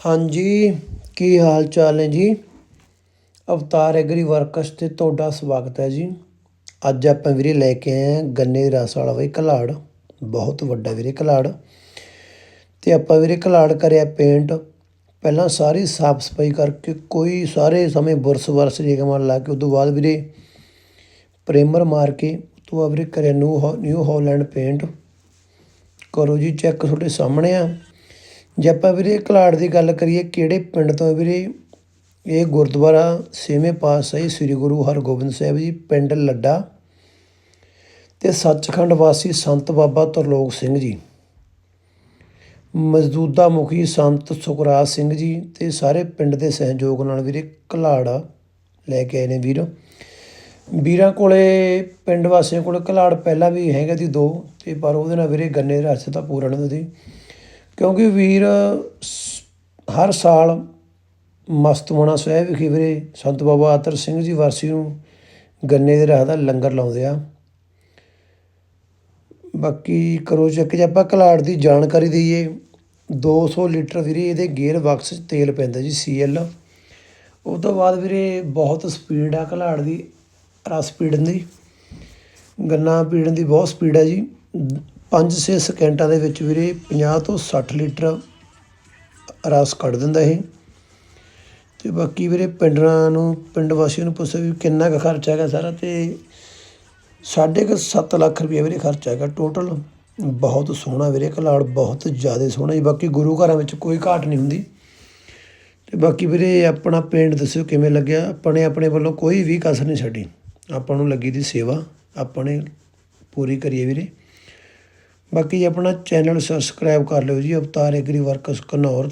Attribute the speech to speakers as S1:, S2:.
S1: ਹਾਂਜੀ, ਕੀ ਹਾਲ ਚਾਲ ਹੈ ਜੀ? ਅਵਤਾਰ ਐਗਰੀ ਵਰਕਸ ਤੇ ਤੁਹਾਡਾ ਸਵਾਗਤ ਹੈ ਜੀ। ਅੱਜ ਆਪਾਂ ਵੀਰੇ ਲੈ ਕੇ ਆਏ ਹਾਂ ਗੰਨੇ ਦੇ ਰਸ ਵਾਲਾ ਬਈ ਘਲਾੜ ਬਹੁਤ ਵੱਡਾ ਵੀਰੇ ਘਲਾੜ ਤੇ ਆਪਾਂ ਵੀਰੇ ਘਲਾੜ ਕਰਿਆ ਪੇਂਟ ਪਹਿਲਾਂ ਸਾਰੀ ਸਾਫ਼ ਸਫ਼ਾਈ ਕਰਕੇ ਕੋਈ ਸਾਰੇ ਸਮੇਂ ਬੁਰਸ ਵਰਸ ਜੇਗਮਾਲ ਲਾ ਕੇ ਉਦੋਂ ਬਾਅਦ ਵੀਰੇ ਪ੍ਰਿਮਰ ਮਾਰ ਕੇ ਤੋਂ ਬਾਅਦ ਵੀਰੇ ਕਰਿਆ ਨਿਊ ਨਿਊ ਹਾਲੈਂਡ ਪੇਂਟ ਕਰੋ ਜੀ ਚੈੱਕ ਤੁਹਾਡੇ ਸਾਹਮਣੇ ਆ। ਜੇ ਆਪਾਂ ਵੀਰੇ ਘਲਾੜ ਦੀ ਗੱਲ ਕਰੀਏ, ਕਿਹੜੇ ਪਿੰਡ ਤੋਂ ਵੀਰੇ? ਇਹ ਗੁਰਦੁਆਰਾ ਛੇਵੇਂ ਪਾਤਸ਼ਾਹੀ ਸ੍ਰੀ ਗੁਰੂ ਹਰਗੋਬਿੰਦ ਸਾਹਿਬ ਜੀ, ਪਿੰਡ ਲੱਡਾ ਤੇ ਸੱਚਖੰਡ ਵਾਸੀ ਸੰਤ ਬਾਬਾ ਤਰਲੋਕ ਸਿੰਘ ਜੀ। ਮਜ਼ਦੂਦਾ ਮੁਖੀ ਸੰਤ ਸੁਖਰਾਜ ਸਿੰਘ ਜੀ ਤੇ ਸਾਰੇ ਪਿੰਡ ਦੇ ਸਹਿਯੋਗ ਨਾਲ ਵੀਰੇ ਘਲਾੜ ਲੈ ਕੇ ਆਏ ਨੇ ਵੀਰ। ਵੀਰਾਂ ਕੋਲੇ, ਪਿੰਡ ਵਾਸੀਆਂ ਕੋਲੇ ਘਲਾੜ ਪਹਿਲਾਂ ਵੀ ਹੈਗਾ ਦੀ ਦੋ, ਤੇ ਪਰ ਉਹਦੇ ਨਾਲ ਵੀਰੇ ਗੰਨੇ ਦੇ ਰਸ ਤਾਂ ਪੂਰਾ ਨਹੀਂ ਹੁੰਦੀ। ਕਿਉਂਕਿ ਵੀਰ ਸ- ਹਰ ਸਾਲ ਮਸਤਮਾਣਾ ਸਾਹਿਬ ਵਿਖੇ ਵੀਰੇ ਸੰਤ ਬਾਬਾ ਆਤਰ ਸਿੰਘ ਜੀ ਵਾਰਸੀ ਨੂੰ ਗੰਨੇ ਦੇ ਰਾਹ ਦਾ ਲੰਗਰ ਲਾਉਂਦੇ ਆ। ਬਾਕੀ ਕਰੋ ਚੱਕ ਜੇ ਆਪਾਂ ਘਲਾੜ ਦੀ ਜਾਣਕਾਰੀ ਦਈਏ 200 ਲੀਟਰ ਵੀਰੇ ਇਹਦੇ ਗੇਅਰ ਬਾਕਸ 'ਚ ਤੇਲ ਪੈਂਦਾ ਜੀ ਸੀਐਲ ਉਹ ਤੋਂ ਬਾਅਦ ਵੀਰੇ ਬਹੁਤ ਸਪੀਡ ਆ ਘਲਾੜ ਦੀ, ਰਸ ਪੀੜਨ ਦੀ। ਗੰਨਾ ਪੀੜਨ ਦੀ ਬਹੁਤ ਸਪੀਡ ਹੈ ਜੀ। 5-6 ਸਕਿੰਟਾਂ ਦੇ ਵਿੱਚ ਵੀਰੇ 50 ਤੋਂ 60 ਲੀਟਰ ਰਸ ਕੱਢ ਦਿੰਦਾ ਇਹ। ਤੇ ਬਾਕੀ ਵੀਰੇ ਪਿੰਡਾਂ ਨੂੰ, ਪਿੰਡ ਵਾਸੀਆਂ ਨੂੰ ਪੁੱਛੋ ਵੀ ਕਿੰਨਾ ਕੁ ਖਰਚਾ ਹੈਗਾ ਸਾਰਾ ਤੇ ਸਾਢੇ ਕੁ ਸੱਤ ਲੱਖ ਰੁਪਏ ਵੀਰੇ ਖਰਚਾ ਹੈਗਾ ਟੋਟਲ ਬਹੁਤ ਸੋਹਣਾ ਵੀਰੇ ਘਲਾੜ ਬਹੁਤ ਜ਼ਿਆਦਾ ਸੋਹਣਾ ਜੀ। ਬਾਕੀ ਗੁਰੂ ਘਰਾਂ ਵਿੱਚ ਕੋਈ ਘਾਟ ਨਹੀਂ ਹੁੰਦੀ। ਤੇ ਬਾਕੀ ਵੀਰੇ ਆਪਣਾ ਪਿੰਡ ਦੱਸਿਓ ਕਿਵੇਂ ਲੱਗਿਆ? ਆਪਣੇ ਆਪਣੇ ਵੱਲੋਂ ਕੋਈ ਵੀ ਕਸਰ ਨਹੀਂ ਛੱਡੀ। ਆਪਾਂ ਨੂੰ ਲੱਗੀ ਦੀ ਸੇਵਾ। ਆਪਣੇ ਪੂਰੀ ਕਰੀਏ ਵੀਰੇ। ਬਾਕੀ ਆਪਣਾ ਚੈਨਲ ਸਬਸਕ੍ਰਾਈਬ ਕਰ ਲਿਓ ਜੀ ਅਵਤਾਰ ਐਗਰੀ ਵਰਕਸ ਘਨੌਰ